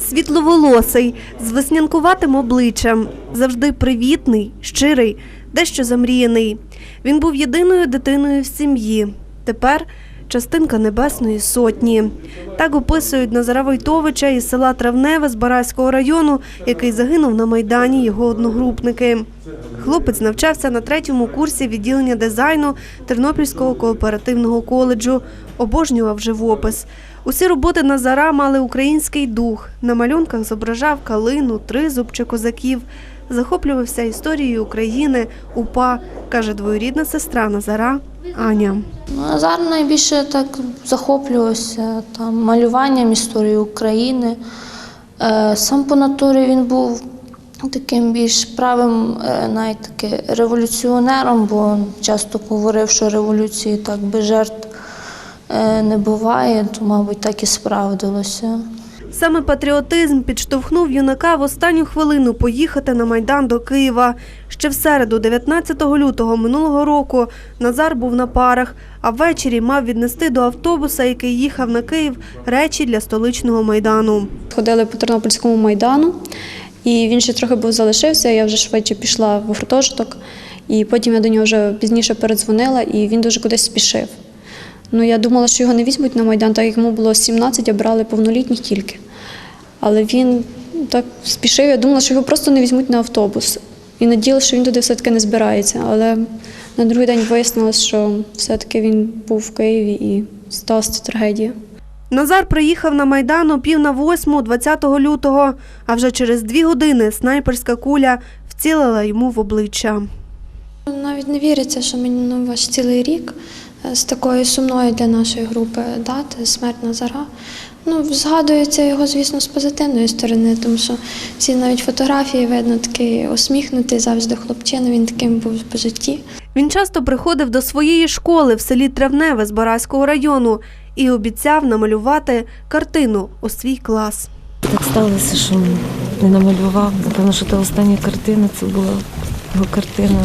Світловолосий, з веснянкуватим обличчям, завжди привітний, щирий, дещо замріяний. Він був єдиною дитиною в сім'ї. Тепер частинка Небесної Сотні. Так описують Назара Войтовича із села Травневе з Бараського району, який загинув на Майдані його одногрупники. Хлопець навчався на третьому курсі відділення дизайну Тернопільського кооперативного коледжу, обожнював живопис. Усі роботи Назара мали український дух. На малюнках зображав калину, тризуб чи козаків. Захоплювався історією України, УПА, каже двоюрідна сестра Назара Аня. Назар найбільше так захоплювався там, малюванням історії України. Е, Сам по натурі він був таким більш правим, е, навіть таки революціонером, бо часто говорив, що революції так без жертв не буває, то, мабуть, так і справдилося. Саме патріотизм підштовхнув юнака в останню хвилину поїхати на Майдан до Києва. Ще в середу, 19 лютого минулого року, Назар був на парах, а ввечері мав віднести до автобуса, який їхав на Київ, речі для столичного Майдану. Ходили по Тернопільському майдану, і він ще трохи був залишився. Я вже швидше пішла в гуртожиток, і потім я до нього вже пізніше передзвонила, і він дуже кудись спішив. Ну, я думала, що його не візьмуть на майдан, так як йому було 17, а брали повнолітніх тільки. Але він ну, так спішив, я думала, що його просто не візьмуть на автобус. І надіялася, що він туди все-таки не збирається. Але на другий день вияснилось, що все-таки він був в Києві і сталася трагедія. Назар приїхав на Майдан о пів на восьму 20 лютого, а вже через дві години снайперська куля вцілила йому в обличчя. Навіть не віриться, що минув аж цілий рік з такою сумною для нашої групи дати смерть Назара. Ну, згадується його, звісно, з позитивної сторони, тому що всі навіть фотографії видно такий усміхнутий завжди хлопчина, він таким був по житті. Він часто приходив до своєї школи в селі Травневе з Бараського району і обіцяв намалювати картину у свій клас. Так сталося, що не намалював. Напевно, що та остання картина це була його картина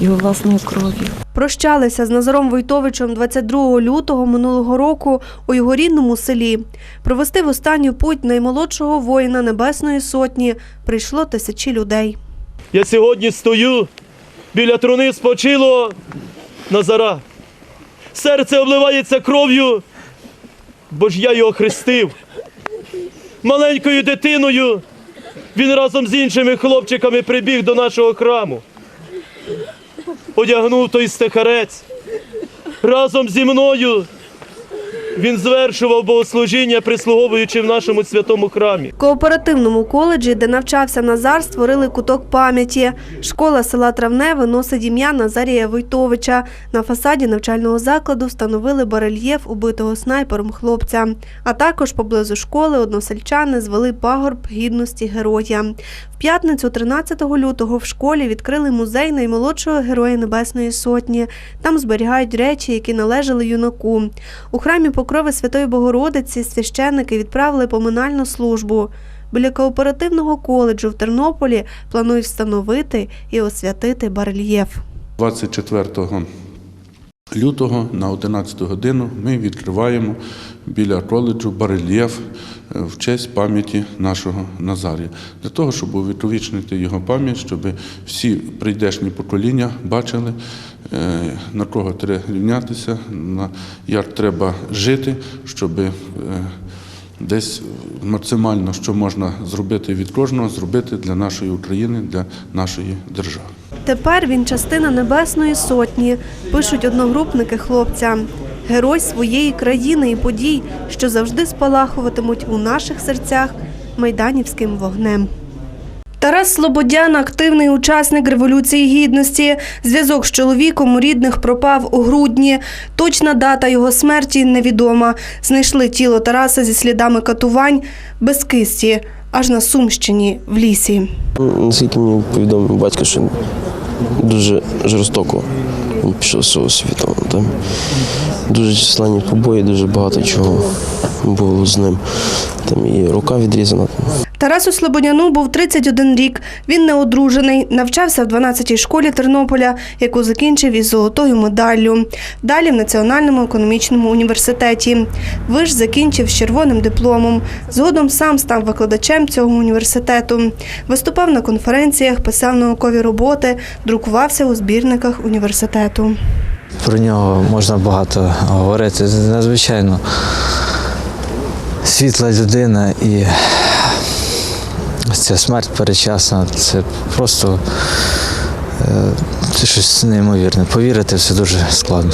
його власної крові. Прощалися з Назаром Войтовичем 22 лютого минулого року у його рідному селі. Провести в останню путь наймолодшого воїна Небесної Сотні прийшло тисячі людей. Я сьогодні стою біля труни спочилого Назара. Серце обливається кров'ю, бо ж я його хрестив. Маленькою дитиною він разом з іншими хлопчиками прибіг до нашого храму. Одягнув той стихарець. Разом зі мною він звершував богослужіння, прислуговуючи в нашому святому храмі. В кооперативному коледжі, де навчався Назар, створили куток пам'яті. Школа села Травневе носить ім'я Назарія Войтовича. На фасаді навчального закладу встановили барельєф убитого снайпером хлопця. А також поблизу школи односельчани звели пагорб гідності героя. В п'ятницю, 13 лютого, в школі відкрили музей наймолодшого героя Небесної Сотні. Там зберігають речі, які належали юнаку. У храмі Покрови Святої Богородиці священники відправили поминальну службу. Біля кооперативного коледжу в Тернополі планують встановити і освятити барельєф. 24 лютого на 11 годину ми відкриваємо біля коледжу барельєф е, в честь пам'яті нашого Назарія. Для того, щоб увіковічнити його пам'ять, щоб всі прийдешні покоління бачили, е, на кого треба рівнятися, як треба жити, щоб е, десь максимально, що можна зробити від кожного, зробити для нашої України, для нашої держави. Тепер він частина Небесної Сотні, пишуть одногрупники хлопця. Герой своєї країни і подій, що завжди спалахуватимуть у наших серцях майданівським вогнем. Тарас Слободян активний учасник Революції Гідності. Зв'язок з чоловіком у рідних пропав у грудні. Точна дата його смерті невідома. Знайшли тіло Тараса зі слідами катувань без кисті. Аж на Сумщині в лісі. Наскільки мені повідомив батько, що дуже жорстоко він пішов з цього світу. Там дуже численні побої, дуже багато чого було з ним. Там і рука відрізана. Тарасу Слободяну був 31 рік. Він не одружений, навчався в 12-й школі Тернополя, яку закінчив із золотою медаллю. Далі в Національному економічному університеті. Виш закінчив з червоним дипломом. Згодом сам став викладачем цього університету. Виступав на конференціях, писав наукові роботи, друкувався у збірниках університету. Про нього можна багато говорити. Надзвичайно світла людина і ця смерть перечасна, це просто е, це щось неймовірне. Повірити в це дуже складно.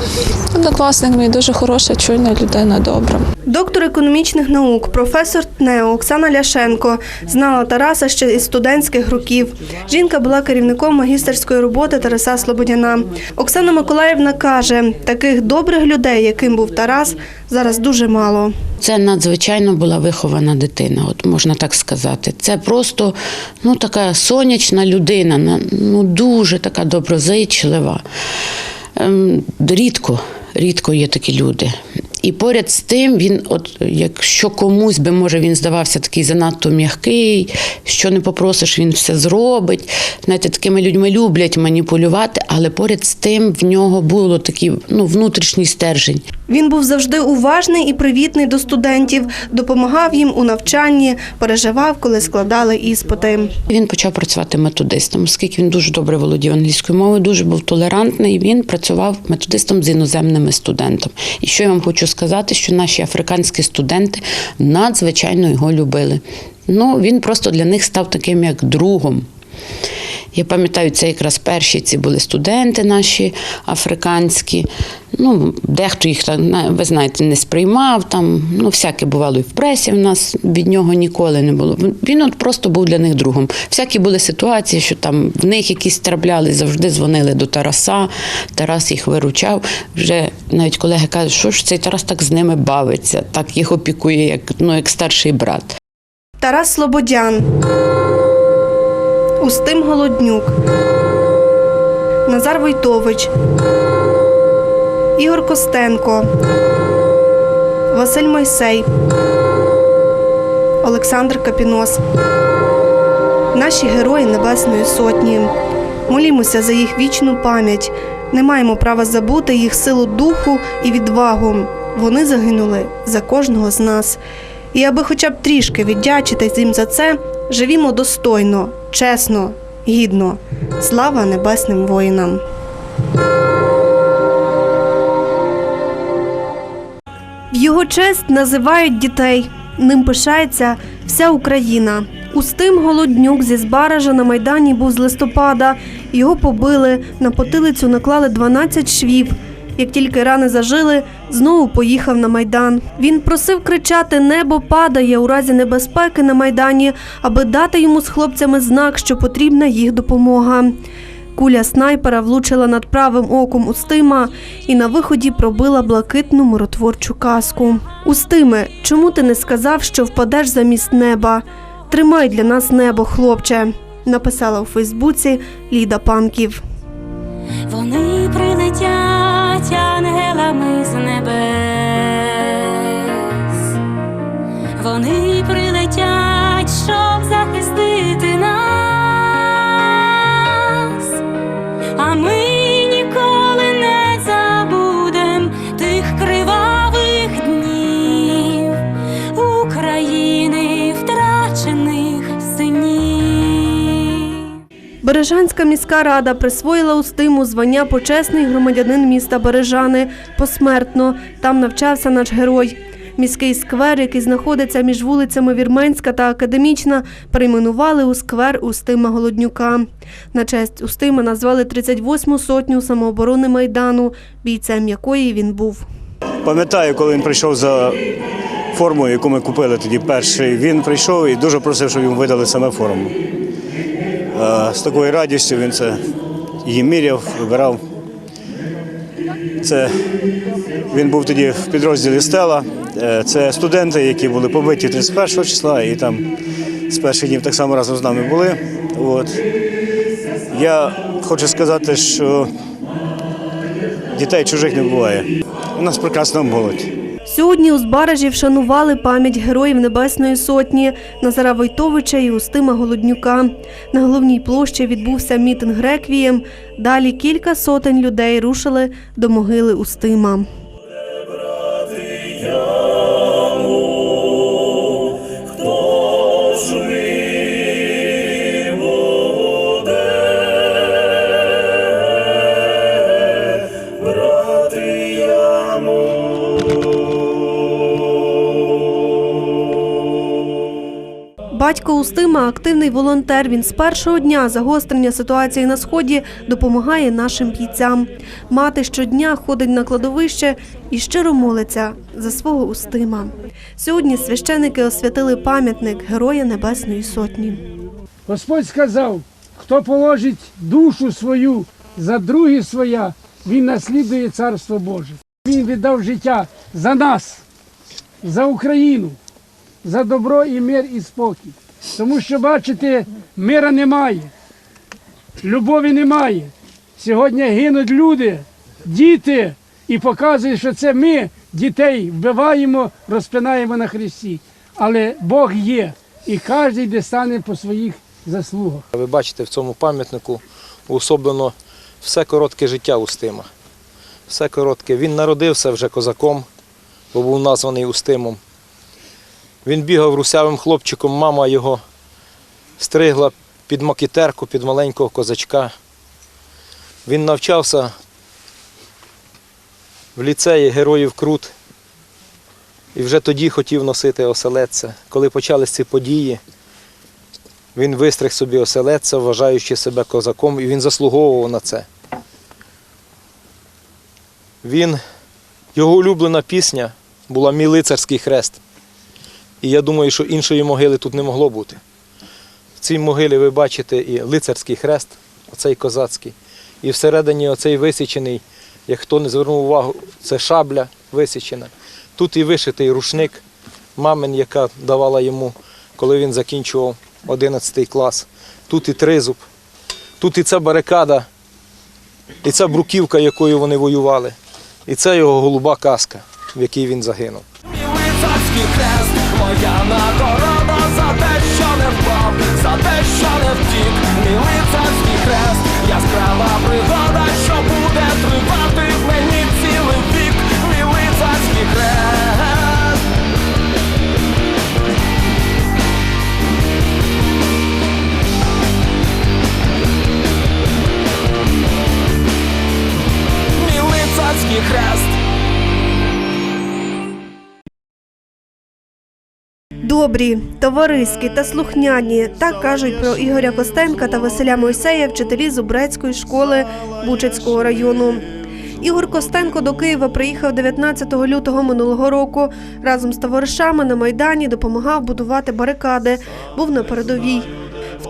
Однокласник мій дуже хороша, чуйна людина, добра. Доктор економічних наук, професор ТНЕО Оксана Ляшенко знала Тараса ще із студентських років. Жінка була керівником магістерської роботи Тараса Слободяна. Оксана Миколаївна каже, таких добрих людей, яким був Тарас, зараз дуже мало. Це надзвичайно була вихована дитина, от можна так сказати. Це просто ну, така сонячна людина, ну, дуже така доброзичлива. Ем, рідко, рідко є такі люди. І поряд з тим, він, от якщо комусь би, може, він здавався такий занадто м'який, що не попросиш, він все зробить. Знаєте, такими людьми люблять маніпулювати, але поряд з тим в нього було такий ну, внутрішній стержень. Він був завжди уважний і привітний до студентів, допомагав їм у навчанні, переживав, коли складали іспити. Він почав працювати методистом, оскільки він дуже добре володів англійською мовою, дуже був толерантний. Він працював методистом з іноземними студентами. І що я вам хочу сказати, що наші африканські студенти надзвичайно його любили. Ну, він просто для них став таким як другом. Я пам'ятаю, це якраз перші ці були студенти наші африканські. Ну, дехто їх ви знаєте, не сприймав. Там, ну, всяке бувало і в пресі в нас від нього ніколи не було. Він от просто був для них другом. Всякі були ситуації, що там в них якісь трапляли, завжди дзвонили до Тараса. Тарас їх виручав. Вже навіть колеги кажуть, що ж цей Тарас так з ними бавиться, так їх опікує, як, ну, як старший брат. Тарас Слободян, Устим Голоднюк, Назар Войтович, Ігор Костенко, Василь Мойсей, Олександр Капінос. Наші герої Небесної Сотні. Молімося за їх вічну пам'ять. Не маємо права забути їх силу духу і відвагу. Вони загинули за кожного з нас. І аби хоча б трішки віддячити їм за це, живімо достойно, чесно, гідно. Слава небесним воїнам! В його честь називають дітей. Ним пишається вся Україна. Устим Голоднюк зі Збаража на Майдані був з листопада. Його побили, на потилицю наклали 12 швів. Як тільки рани зажили, знову поїхав на Майдан. Він просив кричати Небо падає у разі небезпеки на Майдані, аби дати йому з хлопцями знак, що потрібна їх допомога. Куля снайпера влучила над правим оком Устима і на виході пробила блакитну миротворчу каску. Устиме, чому ти не сказав, що впадеш замість неба? Тримай для нас небо, хлопче, написала у Фейсбуці Ліда Панків. Вони прилетять ангелами з небес. Бережанська міська рада присвоїла Устиму звання почесний громадянин міста Бережани посмертно. Там навчався наш герой. Міський сквер, який знаходиться між вулицями Вірменська та Академічна, перейменували у сквер Устима Голоднюка. На честь Устима назвали 38-му сотню самооборони Майдану, бійцем якої він був. Пам'ятаю, коли він прийшов за формою, яку ми купили тоді перший. Він прийшов і дуже просив, щоб йому видали саме форму. Е, З такою радістю він це її міряв, вибирав. Це Він був тоді в підрозділі Стела. Е, Це студенти, які були побиті 31 числа, і там з перших днів так само разом з нами були. От. Я хочу сказати, що дітей чужих не буває. У нас прекрасна молодь. Сьогодні у Збаражі вшанували пам'ять героїв Небесної Сотні Назара Войтовича і Устима Голоднюка. На головній площі відбувся мітинг реквієм. Далі кілька сотень людей рушили до могили Устима. Батько Устима активний волонтер. Він з першого дня загострення ситуації на сході допомагає нашим бійцям. Мати щодня ходить на кладовище і щиро молиться за свого Устима. Сьогодні священики освятили пам'ятник Героя Небесної Сотні. Господь сказав, хто положить душу свою за другі своя, він наслідує Царство Боже. Він віддав життя за нас, за Україну, за добро і мир і спокій. Тому що, бачите, мира немає, любові немає. Сьогодні гинуть люди, діти, і показують, що це ми дітей вбиваємо, розпинаємо на хресті. Але Бог є, і кожен де стане по своїх заслугах. Ви бачите в цьому пам'ятнику уособлено все коротке життя Устима. Все коротке. Він народився вже козаком, бо був названий Устимом. Він бігав русявим хлопчиком, мама його стригла під макітерку, під маленького козачка. Він навчався в ліцеї Героїв Крут і вже тоді хотів носити оселедця. Коли почались ці події, він вистриг собі оселедця, вважаючи себе козаком, і він заслуговував на це. Він, його улюблена пісня була Мій лицарський хрест. І я думаю, що іншої могили тут не могло бути. В цій могилі ви бачите і лицарський хрест, оцей козацький, і всередині оцей висічений, як хто не звернув увагу, це шабля висічена. Тут і вишитий рушник мамин, яка давала йому, коли він закінчував 11 клас. Тут і тризуб, тут і ця барикада, і ця бруківка, якою вони воювали, і це його голуба каска, в якій він загинув. Лицарський на нагорода за те, що не впав, за те, що не втік. Мій лицарський хрест, яскрава пригода, Добрі, товариські та слухняні так кажуть про Ігоря Костенка та Василя Мойсея, вчителі Зубрецької школи Бучацького району. Ігор Костенко до Києва приїхав 19 лютого минулого року. Разом з товаришами на майдані допомагав будувати барикади. Був на передовій.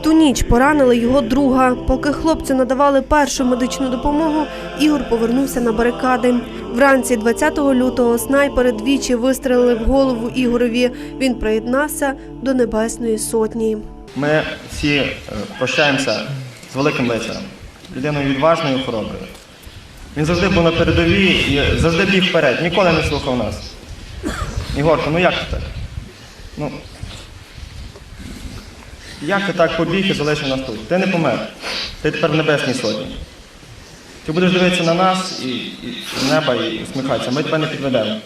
Ту ніч поранили його друга. Поки хлопцю надавали першу медичну допомогу, Ігор повернувся на барикади. Вранці 20 лютого снайпери двічі вистрелили в голову Ігорові. Він приєднався до Небесної Сотні. Ми всі е, прощаємося з великим лицарем, людиною відважною хороброю. Він завжди був на передовій і завжди біг вперед, ніколи не слухав нас. Ігорко, ну як ти так? Ну, як ти так побіг і залишив нас тут? Ти не помер. Ти тепер в небесній сотні. Ти будеш дивитися на нас і, і неба і усміхатися. Ми тебе не підведемо.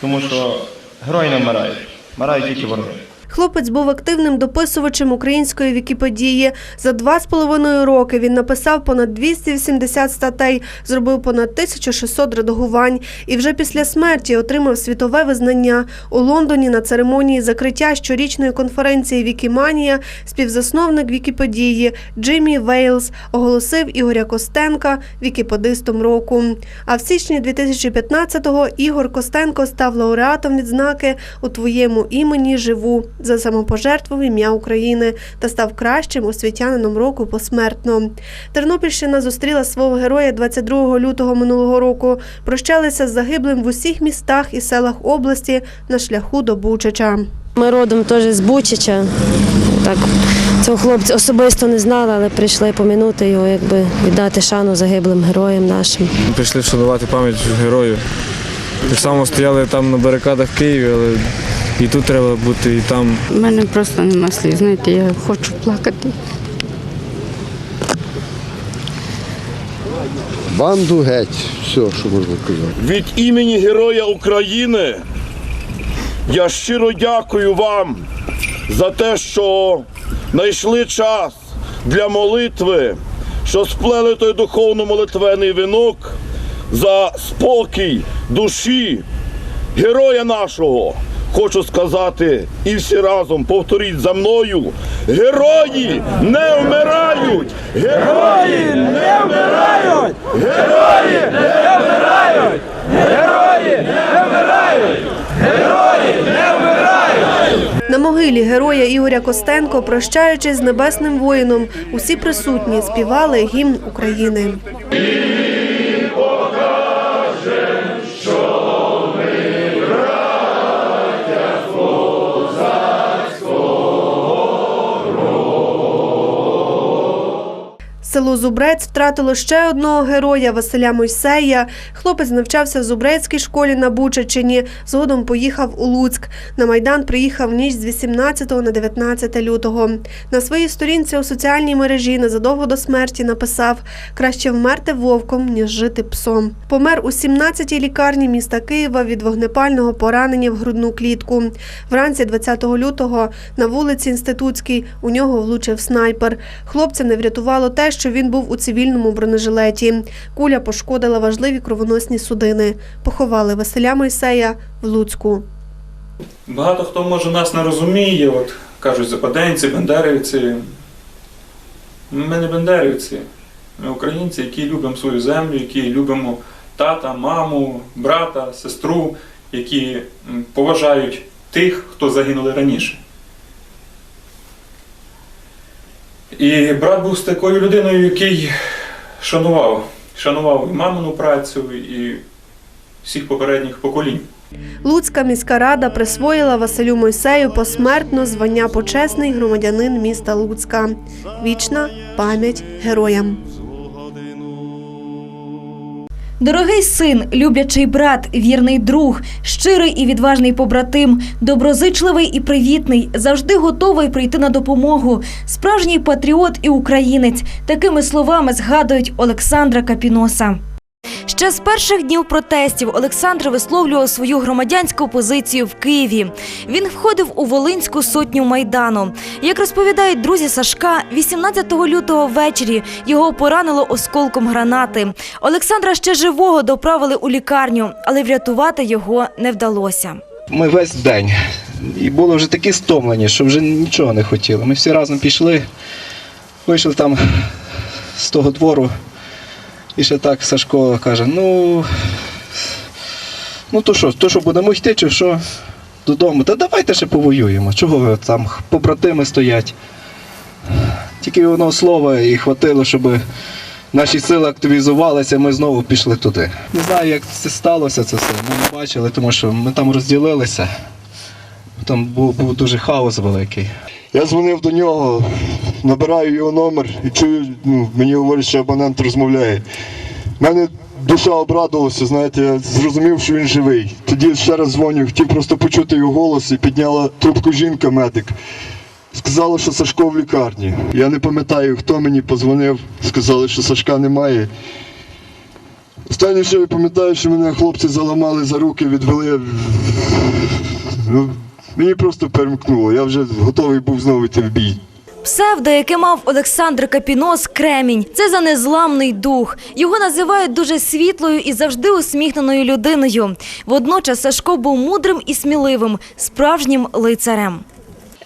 Тому що герої не вмирають, вмирають тільки вороги. Хлопець був активним дописувачем української Вікіпедії. За два з половиною роки він написав понад 280 статей, зробив понад 1600 редагувань і вже після смерті отримав світове визнання. У Лондоні на церемонії закриття щорічної конференції Вікіманія співзасновник Вікіпедії Джиммі Вейлс оголосив Ігоря Костенка вікіпедистом року. А в січні 2015-го Ігор Костенко став лауреатом відзнаки у твоєму імені живу за самопожертву в ім'я України та став кращим освітянином року посмертно. Тернопільщина зустріла свого героя 22 лютого минулого року. Прощалися з загиблим в усіх містах і селах області на шляху до Бучача. Ми родом теж з Бучича. Так, цього хлопця особисто не знали, але прийшли помінути його, якби віддати шану загиблим героям нашим. Прийшли вшанувати пам'ять героїв. Так само стояли там на барикадах в Києві, але і тут треба бути, і там. У мене просто нема слів. Знаєте, я хочу плакати. Банду геть, все, що можна казати. Від імені Героя України я щиро дякую вам за те, що знайшли час для молитви, що сплели той духовно-молитвений вінок за спокій душі героя нашого. Хочу сказати, і всі разом повторіть за мною: герої не вмирають! Герої не вмирають! Герої не вмирають! Герої не вмирають! Герої не вмирають! На могилі героя Ігоря Костенко, прощаючись з небесним воїном, усі присутні співали гімн України. Село Зубрець втратило ще одного героя Василя Мойсея. Хлопець навчався в Зубрецькій школі на Бучачині. Згодом поїхав у Луцьк. На Майдан приїхав ніч з 18 на 19 лютого. На своїй сторінці у соціальній мережі незадовго до смерті написав краще вмерти вовком, ніж жити псом. Помер у 17-й лікарні міста Києва від вогнепального поранення в грудну клітку. Вранці 20 лютого на вулиці Інститутській у нього влучив снайпер. Хлопця не врятувало те, що він був у цивільному бронежилеті. Куля пошкодила важливі кровоносні судини. Поховали Василя Мойсея в Луцьку. Багато хто може нас не розуміє, от кажуть западенці, бендерівці. Ми не бендерівці, ми українці, які любимо свою землю, які любимо тата, маму, брата, сестру, які поважають тих, хто загинули раніше. І брат був з такою людиною, який шанував, шанував і мамину працю, і всіх попередніх поколінь. Луцька міська рада присвоїла Василю Мойсею посмертно звання почесний громадянин міста Луцька. Вічна пам'ять героям. Дорогий син, люблячий брат, вірний друг, щирий і відважний побратим, доброзичливий і привітний, завжди готовий прийти на допомогу. Справжній патріот і українець. Такими словами згадують Олександра Капіноса. Ще з перших днів протестів Олександр висловлював свою громадянську позицію в Києві. Він входив у Волинську сотню майдану. Як розповідають друзі Сашка, 18 лютого ввечері його поранило осколком гранати. Олександра ще живого доправили у лікарню, але врятувати його не вдалося. Ми весь день. І були вже такі стомлені, що вже нічого не хотіли. Ми всі разом пішли, вийшли там з того двору. І ще так Сашко каже: ну, ну то що, то що будемо йти, чи що? Додому. Та давайте ще повоюємо. Чого ви там побратими стоять? Тільки одного слова і хватило, щоб наші сили активізувалися, ми знову пішли туди. Не знаю, як це сталося, це все. Ми не бачили, тому що ми там розділилися. Там був, був дуже хаос великий. Я дзвонив до нього, набираю його номер і чую, ну, мені говорять, що абонент розмовляє. У мене душа обрадувалася, знаєте, я зрозумів, що він живий. Тоді ще раз дзвоню, хотів просто почути його голос і підняла трубку жінка, медик. Сказала, що Сашко в лікарні. Я не пам'ятаю, хто мені позвонив, сказали, що Сашка немає. Останнє, що я пам'ятаю, що мене хлопці заламали за руки, відвели. Мені просто перемкнуло. Я вже готовий був знову йти в бій. Псевдо, яке мав Олександр Капінос Кремінь, це за незламний дух. Його називають дуже світлою і завжди усміхненою людиною. Водночас Сашко був мудрим і сміливим, справжнім лицарем.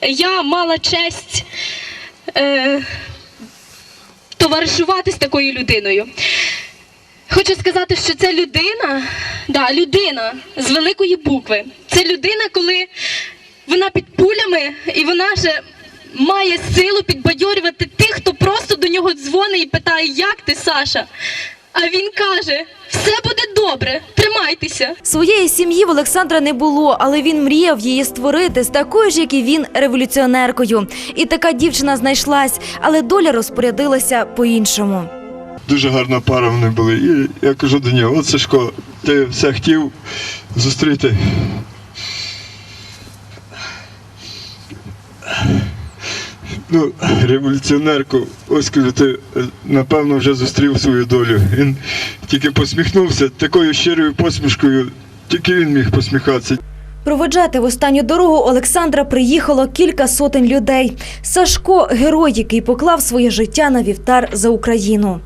я мала честь е, товаришувати з такою людиною. Хочу сказати, що це людина, да, людина з великої букви. Це людина, коли вона під пулями, і вона ще має силу підбадьорювати тих, хто просто до нього дзвонить і питає, як ти, Саша? А він каже: все буде добре, тримайтеся. Своєї сім'ї в Олександра не було, але він мріяв її створити з такою ж, як і він, революціонеркою. І така дівчина знайшлась, але доля розпорядилася по-іншому. Дуже гарна пара вони були. І я кажу до нього, от Сашко, ти все хотів зустріти. Ну, революціонерку, ось кажу, ти е, напевно вже зустрів свою долю. Він тільки посміхнувся такою щирою посмішкою, тільки він міг посміхатися. Проводжати в останню дорогу Олександра приїхало кілька сотень людей. Сашко герой, який поклав своє життя на вівтар за Україну.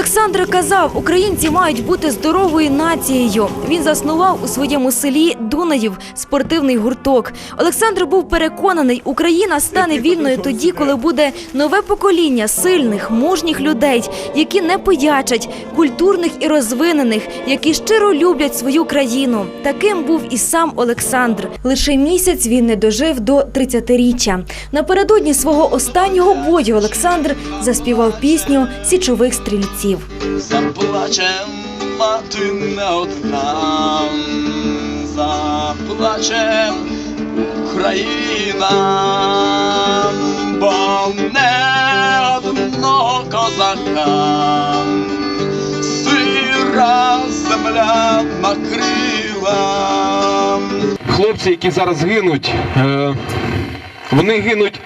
Олександр казав, українці мають бути здоровою нацією. Він заснував у своєму селі Дунаїв спортивний гурток. Олександр був переконаний, Україна стане вільною тоді, коли буде нове покоління сильних, мужніх людей, які не пиячать, культурних і розвинених, які щиро люблять свою країну. Таким був і сам Олександр. Лише місяць він не дожив до 30-річчя. Напередодні свого останнього бою Олександр заспівав пісню січових стрільців. Заплаче мати не одна, заплаче Україна, бо не одного козака, сира земля накрила. хлопці, які зараз гинуть, е, вони гинуть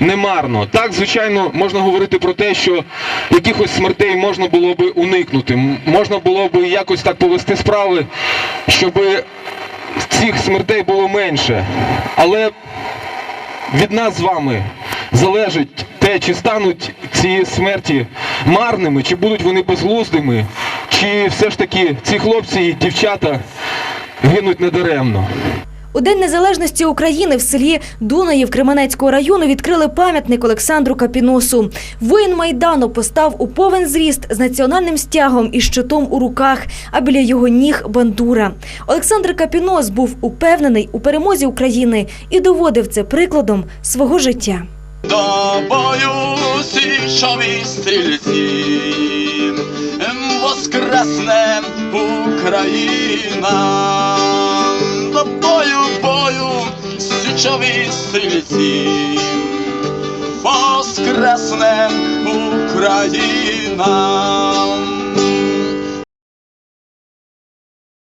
немарно. Так, звичайно, можна говорити про те, що якихось смертей можна було би уникнути. Можна було би якось так повести справи, щоб цих смертей було менше. Але від нас з вами залежить те, чи стануть ці смерті марними, чи будуть вони безглуздими, чи все ж таки ці хлопці і дівчата гинуть недаремно. У День Незалежності України в селі Дунаїв Кременецького району відкрили пам'ятник Олександру Капіносу. Воїн Майдану постав у повен зріст з національним стягом і щитом у руках, а біля його ніг бандура. Олександр Капінос був упевнений у перемозі України і доводив це прикладом свого життя. До бою січові стрільці, воскресне Україна, бою, січові стрільці, воскресне Україна.